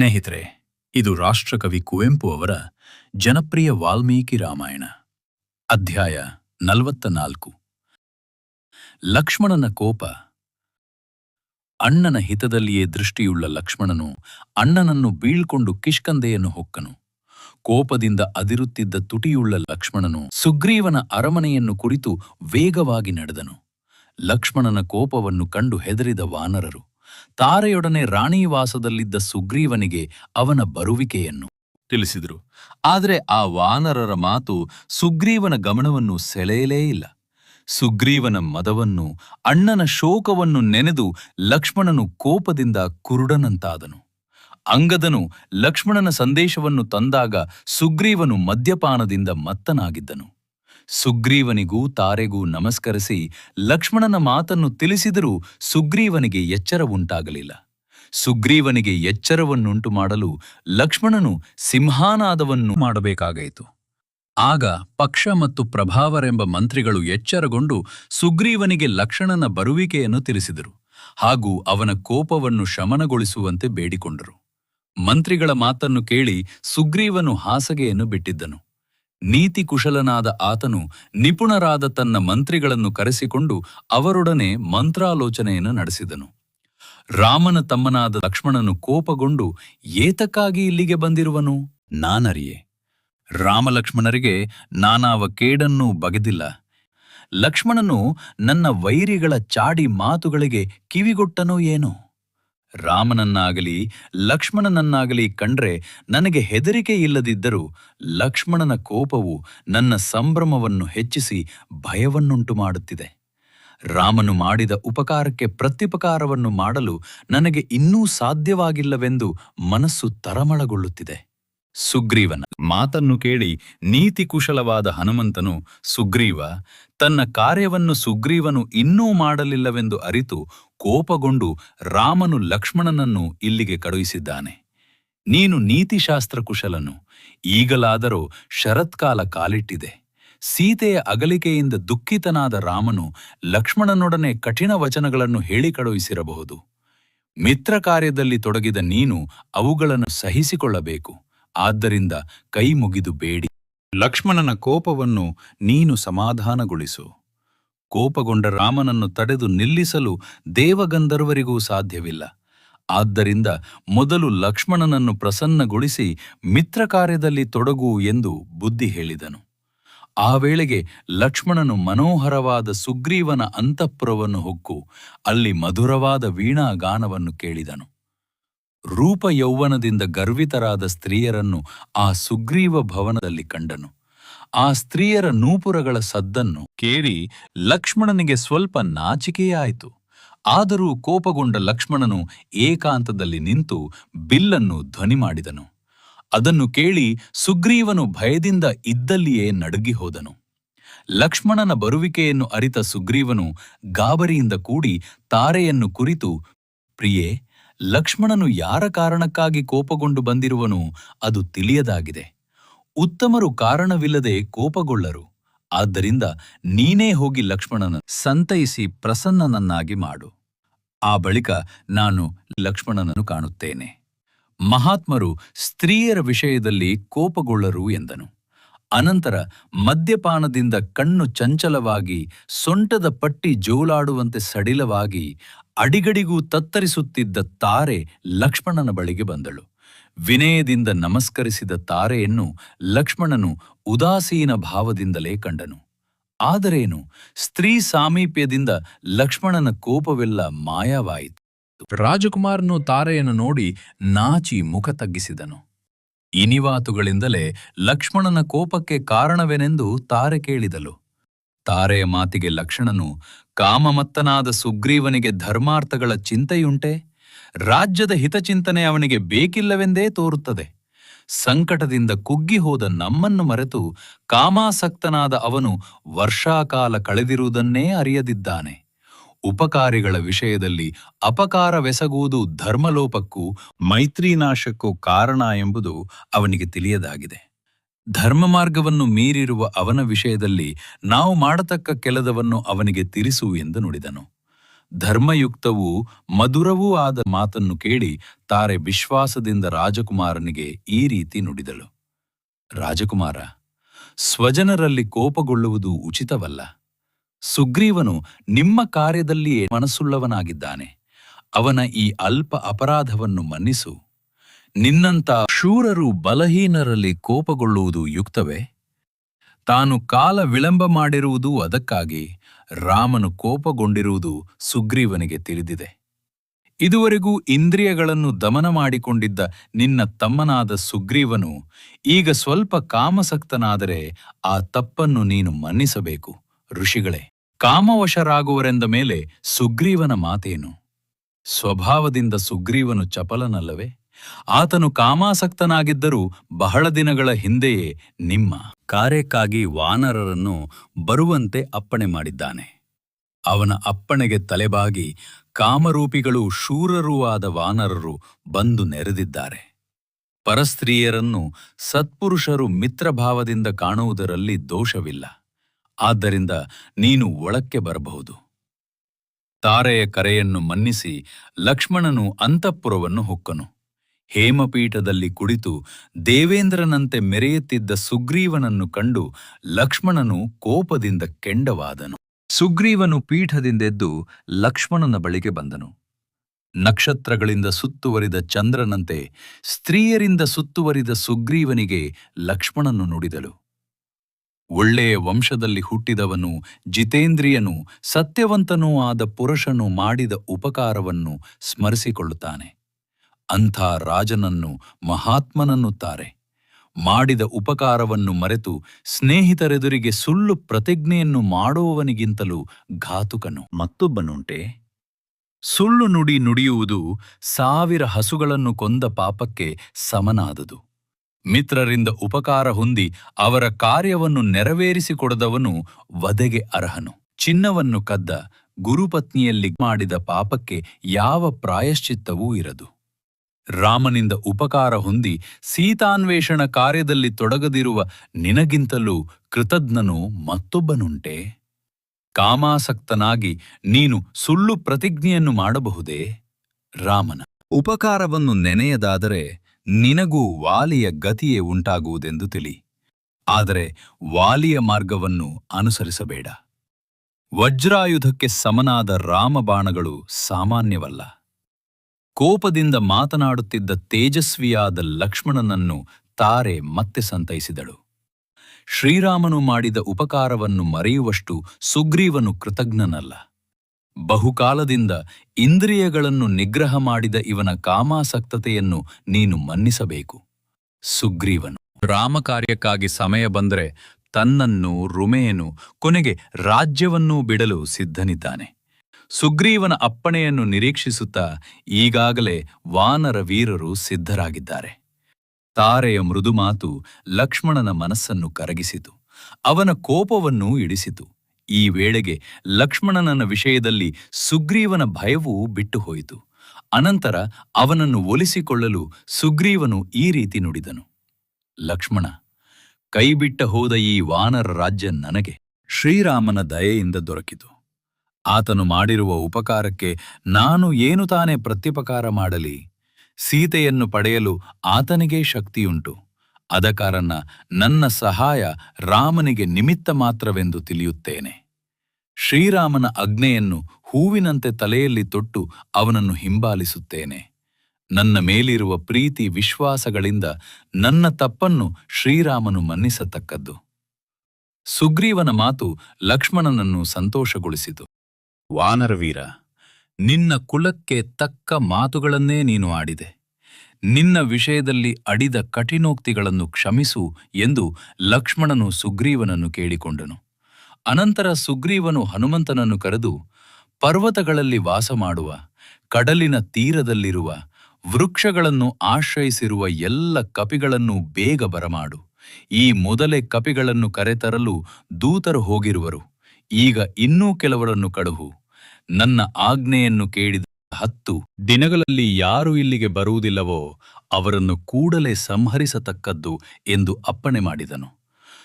ಸ್ನೇಹಿತರೆ, ಇದು ರಾಷ್ಟ್ರಕವಿ ಕುವೆಂಪು ಅವರ ಜನಪ್ರಿಯ ವಾಲ್ಮೀಕಿ ರಾಮಾಯಣ, ಅಧ್ಯಾಯ ನಲವತ್ತ ನಾಲ್ಕು ಲಕ್ಷ್ಮಣನ ಕೋಪ. ಅಣ್ಣನ ಹಿತದಲ್ಲಿಯೇ ದೃಷ್ಟಿಯುಳ್ಳ ಲಕ್ಷ್ಮಣನು ಅಣ್ಣನನ್ನು ಬೀಳ್ಕೊಂಡು ಕಿಷ್ಕಂದೆಯನ್ನು ಹೊಕ್ಕನು. ಕೋಪದಿಂದ ಅದಿರುತ್ತಿದ್ದ ತುಟಿಯುಳ್ಳ ಲಕ್ಷ್ಮಣನು ಸುಗ್ರೀವನ ಅರಮನೆಯನ್ನು ಕುರಿತು ವೇಗವಾಗಿ ನಡೆದನು. ಲಕ್ಷ್ಮಣನ ಕೋಪವನ್ನು ಕಂಡು ಹೆದರಿದ ವಾನರರು. ತಾರೆಯೊಡನೆ ರಾಣಿವಾಸದಲ್ಲಿದ್ದ ಸುಗ್ರೀವನಿಗೆ ಅವನ ಬರುವಿಕೆಯನ್ನು ತಿಳಿಸಿದರು. ಆದರೆ ಆ ವಾನರರ ಮಾತು ಸುಗ್ರೀವನ ಗಮನವನ್ನು ಸೆಳೆಯಲೇ ಇಲ್ಲ. ಸುಗ್ರೀವನ ಮದವನ್ನು, ಅಣ್ಣನ ಶೋಕವನ್ನು ನೆನೆದು ಲಕ್ಷ್ಮಣನು ಕೋಪದಿಂದ ಕುರುಡನಂತಾದನು. ಅಂಗದನು ಲಕ್ಷ್ಮಣನ ಸಂದೇಶವನ್ನು ತಂದಾಗ ಸುಗ್ರೀವನು ಮದ್ಯಪಾನದಿಂದ ಮತ್ತನಾಗಿದ್ದನು. ಸುಗ್ರೀವನಿಗೂ ತಾರೆಗೂ ನಮಸ್ಕರಿಸಿ ಲಕ್ಷ್ಮಣನ ಮಾತನ್ನು ತಿಳಿಸಿದರೂ ಸುಗ್ರೀವನಿಗೆ ಎಚ್ಚರ ಉಂಟಾಗಲಿಲ್ಲ. ಸುಗ್ರೀವನಿಗೆ ಎಚ್ಚರವನ್ನುಂಟು ಮಾಡಲು ಲಕ್ಷ್ಮಣನು ಸಿಂಹಾನಾದವನ್ನು ಮಾಡಬೇಕಾಗಯಿತು ಆಗ ಪಕ್ಷ ಮತ್ತು ಪ್ರಭಾವರೆಂಬ ಮಂತ್ರಿಗಳು ಎಚ್ಚರಗೊಂಡು ಸುಗ್ರೀವನಿಗೆ ಲಕ್ಷ್ಮಣನ ಬರುವಿಕೆಯನ್ನು ತಿಳಿಸಿದರು. ಹಾಗೂ ಅವನ ಕೋಪವನ್ನು ಶಮನಗೊಳಿಸುವಂತೆ ಬೇಡಿಕೊಂಡರು. ಮಂತ್ರಿಗಳ ಮಾತನ್ನು ಕೇಳಿ ಸುಗ್ರೀವನು ಹಾಸಗೆಯನ್ನು ಬಿಟ್ಟಿದ್ದನು. ನೀತಿ ಕುಶಲನಾದ ಆತನು ನಿಪುಣರಾದ ತನ್ನ ಮಂತ್ರಿಗಳನ್ನು ಕರೆಸಿಕೊಂಡು ಅವರೊಡನೆ ಮಂತ್ರಾಲೋಚನೆಯನ್ನು ನಡೆಸಿದನು. ರಾಮನ ತಮ್ಮನಾದ ಲಕ್ಷ್ಮಣನು ಕೋಪಗೊಂಡು, ಏತಕ್ಕಾಗಿ ಇಲ್ಲಿಗೆ ಬಂದಿರುವನು? ನಾನರಿಯೆ, ರಾಮಲಕ್ಷ್ಮಣರಿಗೆ ನಾನಾವ ಕೇಡನ್ನೂ ಬಗೆದಿಲ್ಲ. ಲಕ್ಷ್ಮಣನು ನನ್ನ ವೈರಿಗಳ ಚಾಡಿ ಮಾತುಗಳಿಗೆ ಕಿವಿಗೊಟ್ಟನೋ ಏನೋ? ರಾಮನನ್ನಾಗಲಿ, ಲಕ್ಷ್ಮಣನನ್ನಾಗಲಿ ಕಂಡ್ರೆ ನನಗೆ ಹೆದರಿಕೆ ಇಲ್ಲದಿದ್ದರೂ ಲಕ್ಷ್ಮಣನ ಕೋಪವು ನನ್ನ ಸಂಭ್ರಮವನ್ನು ಹೆಚ್ಚಿಸಿ ಭಯವನ್ನುಂಟು ಮಾಡುತ್ತಿದೆ. ರಾಮನು ಮಾಡಿದ ಉಪಕಾರಕ್ಕೆ ಪ್ರತ್ಯುಪಕಾರವನ್ನು ಮಾಡಲು ನನಗೆ ಇನ್ನೂ ಸಾಧ್ಯವಾಗಿಲ್ಲವೆಂದು ಮನಸ್ಸು ತರಮಳಗೊಳ್ಳುತ್ತಿದೆ. ಸುಗ್ರೀವನ. ಮಾತನ್ನು ಕೇಳಿ ನೀತಿ ಕುಶಲವಾದ ಹನುಮಂತನು, ಸುಗ್ರೀವ, ತನ್ನ ಕಾರ್ಯವನ್ನು ಸುಗ್ರೀವನು ಇನ್ನೂ ಮಾಡಲಿಲ್ಲವೆಂದು ಅರಿತು ಕೋಪಗೊಂಡು ರಾಮನು ಲಕ್ಷ್ಮಣನನ್ನು ಇಲ್ಲಿಗೆ ಕಳುಹಿಸಿದ್ದಾನೆ. ನೀನು ನೀತಿಶಾಸ್ತ್ರ ಕುಶಲನು. ಈಗಲಾದರೂ ಶರತ್ಕಾಲ ಕಾಲಿಟ್ಟಿದೆ. ಸೀತೆಯ ಅಗಲಿಕೆಯಿಂದ ದುಃಖಿತನಾದ ರಾಮನು ಲಕ್ಷ್ಮಣನೊಡನೆ ಕಠಿಣ ವಚನಗಳನ್ನು ಹೇಳಿ ಕಳುಹಿಸಿರಬಹುದು. ಮಿತ್ರ ಕಾರ್ಯದಲ್ಲಿ ತೊಡಗಿದ ನೀನು ಅವುಗಳನ್ನು ಸಹಿಸಿಕೊಳ್ಳಬೇಕು. ಆದ್ದರಿಂದ ಕೈ ಮುಗಿದು ಬೇಡಿ. ಲಕ್ಷ್ಮಣನ ಕೋಪವನ್ನು ನೀನು ಸಮಾಧಾನಗೊಳಿಸು. ಕೋಪಗೊಂಡ ರಾಮನನ್ನು ತಡೆದು ನಿಲ್ಲಿಸಲು ದೇವಗಂಧರ್ವರಿಗೂ ಸಾಧ್ಯವಿಲ್ಲ. ಆದ್ದರಿಂದ ಮೊದಲು ಲಕ್ಷ್ಮಣನನ್ನು ಪ್ರಸನ್ನಗೊಳಿಸಿ ಮಿತ್ರ ಕಾರ್ಯದಲ್ಲಿ ತೊಡಗು ಎಂದು ಬುದ್ಧಿ ಹೇಳಿದನು. ಆ ವೇಳೆಗೆ ಲಕ್ಷ್ಮಣನು ಮನೋಹರವಾದ ಸುಗ್ರೀವನ ಅಂತಃಪುರವನ್ನು ಹೊಕ್ಕು, ಅಲ್ಲಿ ಮಧುರವಾದ ವೀಣಾ ಗಾನವನ್ನು ಕೇಳಿದನು. ರೂಪ ಯೌವನದಿಂದ ಗರ್ವಿತರಾದ ಸ್ತ್ರೀಯರನ್ನು ಆ ಸುಗ್ರೀವ ಭವನದಲ್ಲಿ ಕಂಡನು. ಆ ಸ್ತ್ರೀಯರ ನೂಪುರಗಳ ಸದ್ದನ್ನು ಕೇಳಿ ಲಕ್ಷ್ಮಣನಿಗೆ ಸ್ವಲ್ಪ ನಾಚಿಕೆಯಾಯಿತು. ಆದರೂ ಕೋಪಗೊಂಡ ಲಕ್ಷ್ಮಣನು ಏಕಾಂತದಲ್ಲಿ ನಿಂತು ಬಿಲ್ಲನ್ನು ಧ್ವನಿ ಮಾಡಿದನು. ಅದನ್ನು ಕೇಳಿ ಸುಗ್ರೀವನು ಭಯದಿಂದ ಇದ್ದಲ್ಲಿಯೇ ನಡುಗಿ ಹೋದನು. ಲಕ್ಷ್ಮಣನ ಬರುವಿಕೆಯನ್ನು ಅರಿತ ಸುಗ್ರೀವನು ಗಾಬರಿಯಿಂದ ಕೂಡಿ ತಾರೆಯನ್ನು ಕುರಿತು, ಪ್ರಿಯೇ ಲಕ್ಷ್ಮಣನು ಯಾರ ಕಾರಣಕ್ಕಾಗಿ ಕೋಪಗೊಂಡು ಬಂದಿರುವನು ಅದು ತಿಳಿಯದಾಗಿದೆ. ಉತ್ತಮರು ಕಾರಣವಿಲ್ಲದೆ ಕೋಪಗೊಳ್ಳರು. ಆದ್ದರಿಂದ ನೀನೇ ಹೋಗಿ ಲಕ್ಷ್ಮಣನ ಸಂತೈಸಿ ಪ್ರಸನ್ನನನ್ನಾಗಿ ಮಾಡು. ಆ ಬಳಿಕ ನಾನು ಲಕ್ಷ್ಮಣನನ್ನು ಕಾಣುತ್ತೇನೆ. ಮಹಾತ್ಮರು ಸ್ತ್ರೀಯರ ವಿಷಯದಲ್ಲಿ ಕೋಪಗೊಳ್ಳರು ಎಂದನು. ಅನಂತರ ಮದ್ಯಪಾನದಿಂದ ಕಣ್ಣು ಚಂಚಲವಾಗಿ, ಸೊಂಟದ ಪಟ್ಟಿ ಜೋಲಾಡುವಂತೆ ಸಡಿಲವಾಗಿ, ಅಡಿಗಡಿಗೂ ತತ್ತರಿಸುತ್ತಿದ್ದ ತಾರೆ ಲಕ್ಷ್ಮಣನ ಬಳಿಗೆ ಬಂದಳು. ವಿನಯದಿಂದ ನಮಸ್ಕರಿಸಿದ ತಾರೆಯನ್ನು ಲಕ್ಷ್ಮಣನು ಉದಾಸೀನ ಭಾವದಿಂದಲೇ ಕಂಡನು. ಆದರೇನು, ಸ್ತ್ರೀ ಸಾಮೀಪ್ಯದಿಂದ ಲಕ್ಷ್ಮಣನ ಕೋಪವೆಲ್ಲ ಮಾಯವಾಯಿತು. ರಾಜಕುಮಾರನು ತಾರೆಯನ್ನು ನೋಡಿ ನಾಚಿ ಮುಖ ತಗ್ಗಿಸಿದನು. ಇನಿವಾತುಗಳಿಂದಲೇ ಲಕ್ಷ್ಮಣನ ಕೋಪಕ್ಕೆ ಕಾರಣವೆನೆಂದು ತಾರೆ ಕೇಳಿದಳು. ತಾರೆಯ ಮಾತಿಗೆ ಲಕ್ಷ್ಮಣನು, ಕಾಮಮತ್ತನಾದ ಸುಗ್ರೀವನಿಗೆ ಧರ್ಮಾರ್ಥಗಳ ಚಿಂತೆಯುಂಟೆ? ರಾಜ್ಯದ ಹಿತಚಿಂತನೆ ಅವನಿಗೆ ಬೇಕಿಲ್ಲವೆಂದೇ ತೋರುತ್ತದೆ. ಸಂಕಟದಿಂದ ಕುಗ್ಗಿ ಹೋದ ನಮ್ಮನ್ನು ಮರೆತು ಕಾಮಾಸಕ್ತನಾದ ಅವನು ವರ್ಷಾಕಾಲ ಕಳೆದಿರುವುದನ್ನೇ ಅರಿಯದಿದ್ದಾನೆ. ಉಪಕಾರಿಗಳ ವಿಷಯದಲ್ಲಿ ಅಪಕಾರವೆಸಗುವುದು ಧರ್ಮಲೋಪಕ್ಕೂ ಮೈತ್ರಿನಾಶಕ್ಕೂ ಕಾರಣ ಎಂಬುದು ಅವನಿಗೆ ತಿಳಿಯದಾಗಿದೆ. ಧರ್ಮ ಮಾರ್ಗವನ್ನು ಮೀರಿರುವ ಅವನ ವಿಷಯದಲ್ಲಿ ನಾವು ಮಾಡತಕ್ಕ ಕೆಲದವನ್ನು ಅವನಿಗೆ ತಿರಿಸು ಎಂದು ನುಡಿದನು. ಧರ್ಮಯುಕ್ತವೂ ಮಧುರವೂ ಆದ ಮಾತನ್ನು ಕೇಳಿ ತಾರೆ ವಿಶ್ವಾಸದಿಂದ ರಾಜಕುಮಾರನಿಗೆ ಈ ರೀತಿ ನುಡಿದಳು. ರಾಜಕುಮಾರ, ಸ್ವಜನರಲ್ಲಿ ಕೋಪಗೊಳ್ಳುವುದು ಉಚಿತವಲ್ಲ. ಸುಗ್ರೀವನು ನಿಮ್ಮ ಕಾರ್ಯದಲ್ಲಿಯೇ ಮನಸ್ಸುಳ್ಳವನಾಗಿದ್ದಾನೆ. ಅವನ ಈ ಅಲ್ಪ ಅಪರಾಧವನ್ನು ಮನ್ನಿಸು. ನಿನ್ನಂತ ಶೂರರು ಬಲಹೀನರಲ್ಲಿ ಕೋಪಗೊಳ್ಳುವುದು ಯುಕ್ತವೇ? ತಾನು ಕಾಲ ವಿಳಂಬ ಮಾಡಿರುವುದು ಅದಕ್ಕಾಗಿ ರಾಮನು ಕೋಪಗೊಂಡಿರುವುದು ಸುಗ್ರೀವನಿಗೆ ತಿಳಿದಿದೆ. ಇದುವರೆಗೂ ಇಂದ್ರಿಯಗಳನ್ನು ದಮನ ಮಾಡಿಕೊಂಡಿದ್ದ ನಿನ್ನ ತಮ್ಮನಾದ ಸುಗ್ರೀವನು ಈಗ ಸ್ವಲ್ಪ ಕಾಮಸಕ್ತನಾದರೆ ಆ ತಪ್ಪನ್ನು ನೀನು ಮನ್ನಿಸಬೇಕು. ಋಷಿಗಳೇ, ಕಾಮವಶರಾಗುವರೆಂದ ಮೇಲೆ ಸುಗ್ರೀವನ ಮಾತೇನು? ಸ್ವಭಾವದಿಂದ ಸುಗ್ರೀವನು ಚಪಲನಲ್ಲವೇ? ಆತನು ಕಾಮಾಸಕ್ತನಾಗಿದ್ದರೂ ಬಹಳ ದಿನಗಳ ಹಿಂದೆಯೇ ನಿಮ್ಮ ಕಾರ್ಯಕ್ಕಾಗಿ ವಾನರರನ್ನು ಬರುವಂತೆ ಅಪ್ಪಣೆ ಮಾಡಿದ್ದಾನೆ. ಅವನ ಅಪ್ಪಣೆಗೆ ತಲೆಬಾಗಿ ಕಾಮರೂಪಿಗಳು ಶೂರರೂ ಆದ ವಾನರರು ಬಂದು ನೆರೆದಿದ್ದಾರೆ. ಪರಸ್ತ್ರೀಯರನ್ನು ಸತ್ಪುರುಷರು ಮಿತ್ರಭಾವದಿಂದ ಕಾಣುವುದರಲ್ಲಿ ದೋಷವಿಲ್ಲ. ಆದ್ದರಿಂದ ನೀನು ಒಳಕ್ಕೆ ಬರಬಹುದು. ತಾರೆಯ ಕರೆಯನ್ನು ಮನ್ನಿಸಿ ಲಕ್ಷ್ಮಣನು ಅಂತಃಪುರವನ್ನು ಹೊಕ್ಕನು. ಹೇಮಪೀಠದಲ್ಲಿ ಕುಳಿತು ದೇವೇಂದ್ರನಂತೆ ಮೆರೆಯುತ್ತಿದ್ದ ಸುಗ್ರೀವನನ್ನು ಕಂಡು ಲಕ್ಷ್ಮಣನು ಕೋಪದಿಂದ ಕೆಂಡವಾದನು. ಸುಗ್ರೀವನು ಪೀಠದಿಂದೆದ್ದು ಲಕ್ಷ್ಮಣನ ಬಳಿಗೆ ಬಂದನು. ನಕ್ಷತ್ರಗಳಿಂದ ಸುತ್ತುವರಿದ ಚಂದ್ರನಂತೆ ಸ್ತ್ರೀಯರಿಂದ ಸುತ್ತುವರಿದ ಸುಗ್ರೀವನಿಗೆ ಲಕ್ಷ್ಮಣನು ನುಡಿದಳು. ಒಳ್ಳೆಯ ವಂಶದಲ್ಲಿ ಹುಟ್ಟಿದವನು ಜಿತೇಂದ್ರಿಯನು ಸತ್ಯವಂತನೂ ಆದ ಪುರುಷನು ಮಾಡಿದ ಉಪಕಾರವನ್ನು ಸ್ಮರಿಸಿಕೊಳ್ಳುತ್ತಾನೆ. ಅಂಥ ರಾಜನನ್ನು ಮಹಾತ್ಮನನ್ನುತ್ತಾರೆ. ಮಾಡಿದ ಉಪಕಾರವನ್ನು ಮರೆತು ಸ್ನೇಹಿತರೆದುರಿಗೆ ಸುಳ್ಳು ಪ್ರತಿಜ್ಞೆಯನ್ನು ಮಾಡುವವನಿಗಿಂತಲೂ ಘಾತುಕನು. ಮತ್ತೊಬ್ಬನುಂಟೆ. ಸುಳ್ಳು ನುಡಿ ನುಡಿಯುವುದು ಸಾವಿರ ಹಸುಗಳನ್ನು ಕೊಂದ ಪಾಪಕ್ಕೆ ಸಮನಾದುದು. ಮಿತ್ರರಿಂದ ಉಪಕಾರ ಹೊಂದಿ ಅವರ ಕಾರ್ಯವನ್ನು ನೆರವೇರಿಸಿಕೊಡದವನು ವಧೆಗೆ ಅರ್ಹನು. ಚಿನ್ನವನ್ನು ಕದ್ದ ಗುರುಪತ್ನಿಯಲ್ಲಿ ಮಾಡಿದ ಪಾಪಕ್ಕೆ ಯಾವ ಪ್ರಾಯಶ್ಚಿತ್ತವೂ ಇರದು. ರಾಮನಿಂದ ಉಪಕಾರ ಹೊಂದಿ ಸೀತಾನ್ವೇಷಣ ಕಾರ್ಯದಲ್ಲಿ ತೊಡಗದಿರುವ ನಿನಗಿಂತಲೂ ಕೃತಜ್ಞನು ಮತ್ತೊಬ್ಬನುಂಟೆ? ಕಾಮಾಸಕ್ತನಾಗಿ ನೀನು ಸುಳ್ಳು ಪ್ರತಿಜ್ಞೆಯನ್ನು ಮಾಡಬಹುದೇ? ರಾಮನ ಉಪಕಾರವನ್ನು ನೆನೆಯದಾದರೆ ನಿನಗೂ ವಾಲಿಯ ಗತಿಯೇ ಉಂಟಾಗುವುದೆಂದು ತಿಳಿ. ಆದರೆ ವಾಲಿಯ ಮಾರ್ಗವನ್ನು ಅನುಸರಿಸಬೇಡ. ವಜ್ರಾಯುಧಕ್ಕೆ ಸಮನಾದ ರಾಮಬಾಣಗಳು ಸಾಮಾನ್ಯವಲ್ಲ. ಕೋಪದಿಂದ ಮಾತನಾಡುತ್ತಿದ್ದ ತೇಜಸ್ವಿಯಾದ ಲಕ್ಷ್ಮಣನನ್ನು ತಾರೆ ಮತ್ತೆ ಸಂತೈಸಿದಳು. ಶ್ರೀರಾಮನು ಮಾಡಿದ ಉಪಕಾರವನ್ನು ಮರೆಯುವಷ್ಟು ಸುಗ್ರೀವನು ಕೃತಜ್ಞನಲ್ಲ. ಬಹುಕಾಲದಿಂದ ಇಂದ್ರಿಯಗಳನ್ನು ನಿಗ್ರಹ ಮಾಡಿದ ಇವನ ಕಾಮಾಸಕ್ತತೆಯನ್ನು ನೀನು ಮನ್ನಿಸಬೇಕು. ಸುಗ್ರೀವನು ರಾಮಕಾರ್ಯಕ್ಕಾಗಿ ಸಮಯ ಬಂದರೆ ತನ್ನನ್ನು ರುಮೆಯನು ಕೊನೆಗೆ ರಾಜ್ಯವನ್ನೂ ಬಿಡಲು ಸಿದ್ಧನಿದ್ದಾನೆ. ಸುಗ್ರೀವನ ಅಪ್ಪಣೆಯನ್ನು ನಿರೀಕ್ಷಿಸುತ್ತಾ ಈಗಾಗಲೇ ವಾನರ ವೀರರು ಸಿದ್ಧರಾಗಿದ್ದಾರೆ. ತಾರೆಯ ಮೃದುಮಾತು ಲಕ್ಷ್ಮಣನ ಮನಸ್ಸನ್ನು ಕರಗಿಸಿತು. ಅವನ ಕೋಪವನ್ನೂ ಇಡಿಸಿತು. ಈ ವೇಳೆಗೆ ಲಕ್ಷ್ಮಣನನ ವಿಷಯದಲ್ಲಿ ಸುಗ್ರೀವನ ಭಯವೂ ಬಿಟ್ಟು ಹೋಯಿತು ಅನಂತರ ಅವನನ್ನು ಒಲಿಸಿಕೊಳ್ಳಲು ಸುಗ್ರೀವನು ಈ ರೀತಿ ನುಡಿದನು. ಲಕ್ಷ್ಮಣ, ಕೈಬಿಟ್ಟ ಹೋದ ಈ ವಾನರ ರಾಜ್ಯ ನನಗೆ ಶ್ರೀರಾಮನ ದಯೆಯಿಂದ ದೊರಕಿತು. ಆತನು ಮಾಡಿರುವ ಉಪಕಾರಕ್ಕೆ ನಾನು ಏನು ತಾನೇ ಪ್ರತ್ಯುಪಕಾರ ಮಾಡಲಿ? ಸೀತೆಯನ್ನು ಪಡೆಯಲು ಆತನಿಗೇ ಶಕ್ತಿಯುಂಟು. ಅದ ಕಾರಣ ನನ್ನ ಸಹಾಯ ರಾಮನಿಗೆ ನಿಮಿತ್ತ ಮಾತ್ರವೆಂದು ತಿಳಿಯುತ್ತೇನೆ. ಶ್ರೀರಾಮನ ಅಗ್ನೆಯನ್ನು ಹೂವಿನಂತೆ ತಲೆಯಲ್ಲಿ ತೊಟ್ಟು ಅವನನ್ನು ಹಿಂಬಾಲಿಸುತ್ತೇನೆ. ನನ್ನ ಮೇಲಿರುವ ಪ್ರೀತಿ ವಿಶ್ವಾಸಗಳಿಂದ ನನ್ನ ತಪ್ಪನ್ನು ಶ್ರೀರಾಮನು ಮನ್ನಿಸತಕ್ಕದ್ದು. ಸುಗ್ರೀವನ ಮಾತು ಲಕ್ಷ್ಮಣನನ್ನು ಸಂತೋಷಗೊಳಿಸಿತು. ವಾನರವೀರ ನಿನ್ನ ಕುಲಕ್ಕೆ ತಕ್ಕ ಮಾತುಗಳನ್ನೇ ನೀನು ಆಡಿದೆ. ನಿನ್ನ ವಿಷಯದಲ್ಲಿ ಅಡಿದ ಕಠಿಣೋಕ್ತಿಗಳನ್ನು ಕ್ಷಮಿಸು ಎಂದು ಲಕ್ಷ್ಮಣನು ಸುಗ್ರೀವನನ್ನು ಕೇಳಿಕೊಂಡನು. ಅನಂತರ ಸುಗ್ರೀವನು ಹನುಮಂತನನ್ನು ಕರೆದು, ಪರ್ವತಗಳಲ್ಲಿ ವಾಸ ಮಾಡುವ, ಕಡಲಿನ ತೀರದಲ್ಲಿರುವ, ವೃಕ್ಷಗಳನ್ನು ಆಶ್ರಯಿಸಿರುವ ಎಲ್ಲ ಕಪಿಗಳನ್ನು ಬೇಗ ಬರಮಾಡು. ಈ ಮೊದಲೇ ಕಪಿಗಳನ್ನು ಕರೆತರಲು ದೂತರು ಹೋಗಿರುವರು. ಈಗ ಇನ್ನೂ ಕೆಲವರನ್ನು ಕಳುಹು. ನನ್ನ ಆಜ್ಞೆಯನ್ನು ಕೇಳಿದ ಹತ್ತು ದಿನಗಳಲ್ಲಿ ಯಾರು ಇಲ್ಲಿಗೆ ಬರುವುದಿಲ್ಲವೋ ಅವರನ್ನು ಕೂಡಲೇ ಸಂಹರಿಸತಕ್ಕದ್ದು ಎಂದು ಅಪ್ಪಣೆ ಮಾಡಿದನು.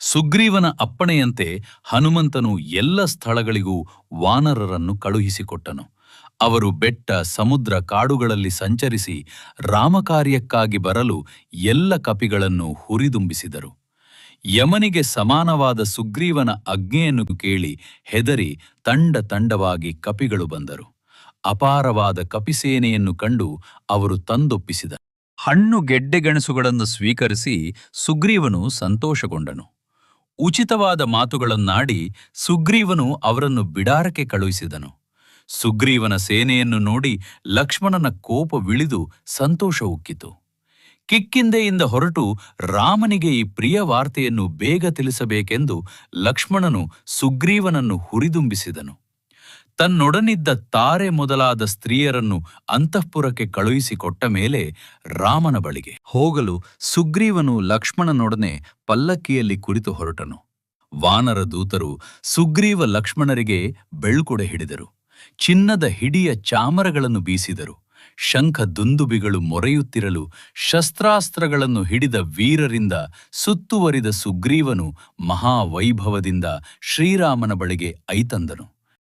ಸುಗ್ರೀವನ ಅಪ್ಪಣೆಯಂತೆ ಹನುಮಂತನು ಎಲ್ಲ ಸ್ಥಳಗಳಿಗೂ ವಾನರರನ್ನು ಕಳುಹಿಸಿಕೊಟ್ಟನು. ಅವರು ಬೆಟ್ಟ, ಸಮುದ್ರ ಕಾಡುಗಳಲ್ಲಿ ಸಂಚರಿಸಿ ರಾಮಕಾರ್ಯಕ್ಕಾಗಿ ಬರಲು ಎಲ್ಲ ಕಪಿಗಳನ್ನು ಹುರಿದುಂಬಿಸಿದರು. ಯಮನಿಗೆ ಸಮಾನವಾದ ಸುಗ್ರೀವನ ಅಜ್ಞೆಯನ್ನು ಕೇಳಿ ಹೆದರಿ ತಂಡ ತಂಡವಾಗಿ ಕಪಿಗಳು ಬಂದರು. ಅಪಾರವಾದ ಕಪಿಸೇನೆಯನ್ನು ಕಂಡು ಅವರು ತಂದೊಪ್ಪಿಸಿದ ಹಣ್ಣು ಗೆಡ್ಡೆಗೆಣಸುಗಳನ್ನು ಸ್ವೀಕರಿಸಿ ಸುಗ್ರೀವನು ಸಂತೋಷಗೊಂಡನು. ಉಚಿತವಾದ ಮಾತುಗಳನ್ನಾಡಿ ಸುಗ್ರೀವನು ಅವರನ್ನು ಬಿಡಾರಕ್ಕೆ ಕಳುಹಿಸಿದನು. ಸುಗ್ರೀವನ ಸೇನೆಯನ್ನು ನೋಡಿ ಲಕ್ಷ್ಮಣನ ಕೋಪವಿಳಿದು ಸಂತೋಷ ಉಕ್ಕಿತು. ಕಿಕ್ಕಿಂದೆಯಿಂದ ಹೊರಟು ರಾಮನಿಗೆ ಈ ಪ್ರಿಯ ವಾರ್ತೆಯನ್ನು ಬೇಗ ತಿಳಿಸಬೇಕೆಂದು ಲಕ್ಷ್ಮಣನು ಸುಗ್ರೀವನನ್ನು ಹುರಿದುಂಬಿಸಿದನು. ತನ್ನೊಡನಿದ್ದ ತಾರೆ ಮೊದಲಾದ ಸ್ತ್ರೀಯರನ್ನು ಅಂತಃಪುರಕ್ಕೆ ಕಳುಹಿಸಿಕೊಟ್ಟ ಮೇಲೆ ರಾಮನ ಬಳಿಗೆ ಹೋಗಲು ಸುಗ್ರೀವನು ಲಕ್ಷ್ಮಣನೊಡನೆ ಪಲ್ಲಕ್ಕಿಯಲ್ಲಿ ಕುರಿತು ಹೊರಟನು. ವಾನರ ದೂತರು ಸುಗ್ರೀವ ಲಕ್ಷ್ಮಣರಿಗೆ ಬೆಳ್ಕೊಡೆ ಹಿಡಿದರು. ಚಿನ್ನದ ಹಿಡಿಯ ಚಾಮರಗಳನ್ನು ಬೀಸಿದರು. ಶಂಖ ದುಂದುಬಿಗಳು ಮೊರೆಯುತ್ತಿರಲು ಶಸ್ತ್ರಾಸ್ತ್ರಗಳನ್ನು ಹಿಡಿದ ವೀರರಿಂದ ಸುತ್ತುವರಿದ ಸುಗ್ರೀವನು ಮಹಾವೈಭವದಿಂದ ಶ್ರೀರಾಮನ ಬಳಿಗೆ ಐತಂದನು.